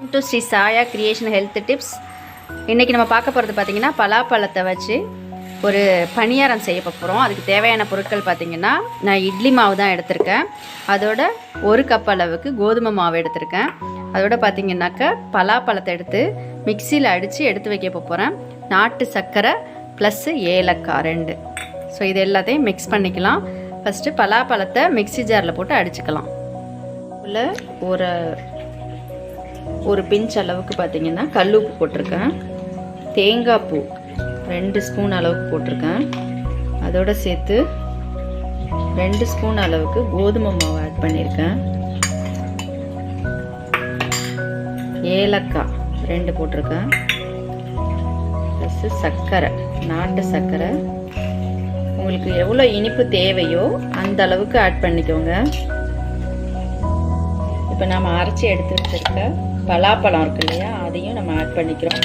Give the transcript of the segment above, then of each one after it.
To Sri சாயா creation health tips இன்றைக்கி நம்ம பார்க்க போகிறது பார்த்திங்கன்னா பலாப்பழத்தை வச்சு ஒரு பணியாரம் செய்ய போகிறோம் அதுக்கு தேவையான பொருட்கள் பார்த்திங்கன்னா நான் இட்லி மாவு தான் எடுத்திருக்கேன். அதோட ஒரு கப் அளவுக்கு கோதுமை மாவு எடுத்திருக்கேன். அதோட பார்த்திங்கனாக்கா பலாப்பழத்தை எடுத்து மிக்சியில் அடித்து எடுத்து வைக்க போகிறேன் நாட்டு சர்க்கரை ப்ளஸ்ஸு ஏலக்காய் ரெண்டு. ஸோ இது எல்லாத்தையும் மிக்ஸ் பண்ணிக்கலாம். ஃபஸ்ட்டு பலாப்பழத்தை மிக்ஸி ஜாரில் போட்டு அடிச்சுக்கலாம். உள்ள ஒரு ஒரு பிஞ்ச் அளவுக்கு பார்த்தீங்கன்னா கல் உப்பு போட்டிருக்கேன். தேங்காய் பூ ரெண்டு ஸ்பூன் அளவுக்கு போட்டிருக்கேன். அதோட சேர்த்து ரெண்டு ஸ்பூன் அளவுக்கு கோதுமை மாவு ஆட் பண்ணியிருக்கேன் ஏலக்காய் ரெண்டு போட்டிருக்கேன். ப்ளஸ்ஸு சர்க்கரை நாட்டு சர்க்கரை. உங்களுக்கு எவ்வளோ இனிப்பு தேவையோ அந்த அளவுக்கு ஆட் பண்ணிக்கோங்க. இப்போ நம்ம அரைச்சி எடுத்து வச்சிருக்க பலாப்பழம் இருக்கு இல்லையா அதையும் நம்ம ஆட் பண்ணிக்கிறோம்.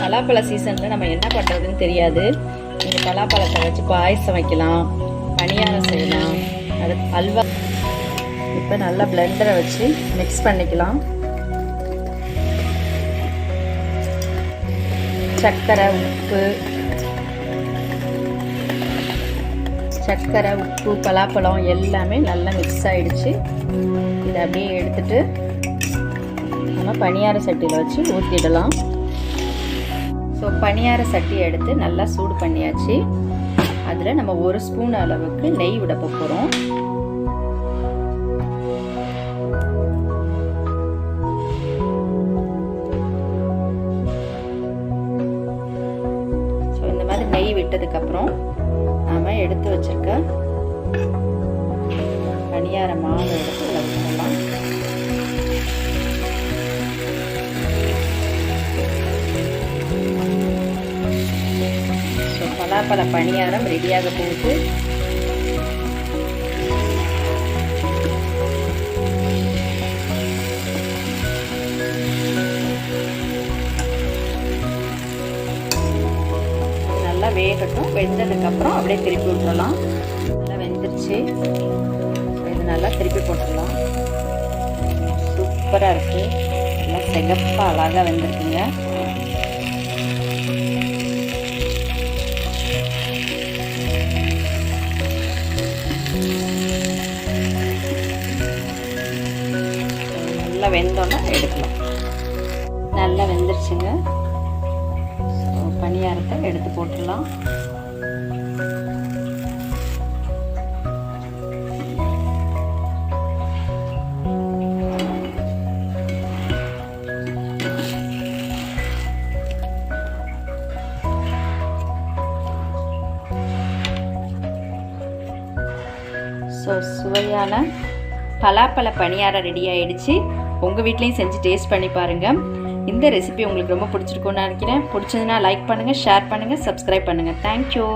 பலாப்பழ சீசனில் நம்ம என்ன பண்ணுறதுன்னு தெரியாது. நீங்கள் பலாப்பழத்தை வச்சு பாயசம் வைக்கலாம் பணியாரம் செய்யலாம். அது அல்வா. இப்போ நல்லா பிளெண்டரை வச்சு மிக்ஸ் பண்ணிக்கலாம். சர்க்கரை உப்பு. சர்க்கரை உப்பு பலாப்பழம் எல்லாமே நல்லா மிக்ஸ் ஆகிடுச்சு இதை அப்படியே எடுத்துகிட்டு நம்ம பணியார சட்டியில் வச்சு ஊற்றிடலாம் ஸோ பணியார சட்டி எடுத்து நல்லா சூடு பண்ணியாச்சு. அதில் நம்ம ஒரு ஸ்பூன் அளவுக்கு நெய் விட போகிறோம் ஸோ இந்த மாதிரி நெய் விட்டதுக்கப்புறம் நாம் எடுத்து வச்சிருக்க பணியார மாவு எடுத்து பலாப்பழ பணியாரம் ரெடியாக போகுது. நல்லா வேகட்டும். வெந்ததுக்கப்புறம் அப்படியே திருப்பி விட்டுறலாம். நல்லா வெந்துருச்சு. இது நல்லா திருப்பி போட்டுடலாம். சூப்பராக இருக்குது நல்லா செகப்பாக அழகாக வெந்திருக்குங்க. நல்லா வெந்தோன்னா எடுக்கலாம். நல்லா வெந்துருச்சுங்க. பணியாரத்தை எடுத்து போட்டுடலாம். ஸோ சுவையான பலாப்பழ பணியாரம் ரெடி ஆயிடுச்சு. உங்கள் வீட்லேயும் செஞ்சு டேஸ்ட் பண்ணி பாருங்கள் இந்த ரெசிபி உங்களுக்கு ரொம்ப பிடிச்சிருக்கும்னு நினைக்கிறேன். பிடிச்சதுன்னா லைக் பண்ணுங்கள் ஷேர் பண்ணுங்கள் சப்ஸ்கிரைப் பண்ணுங்கள் தேங்க்யூ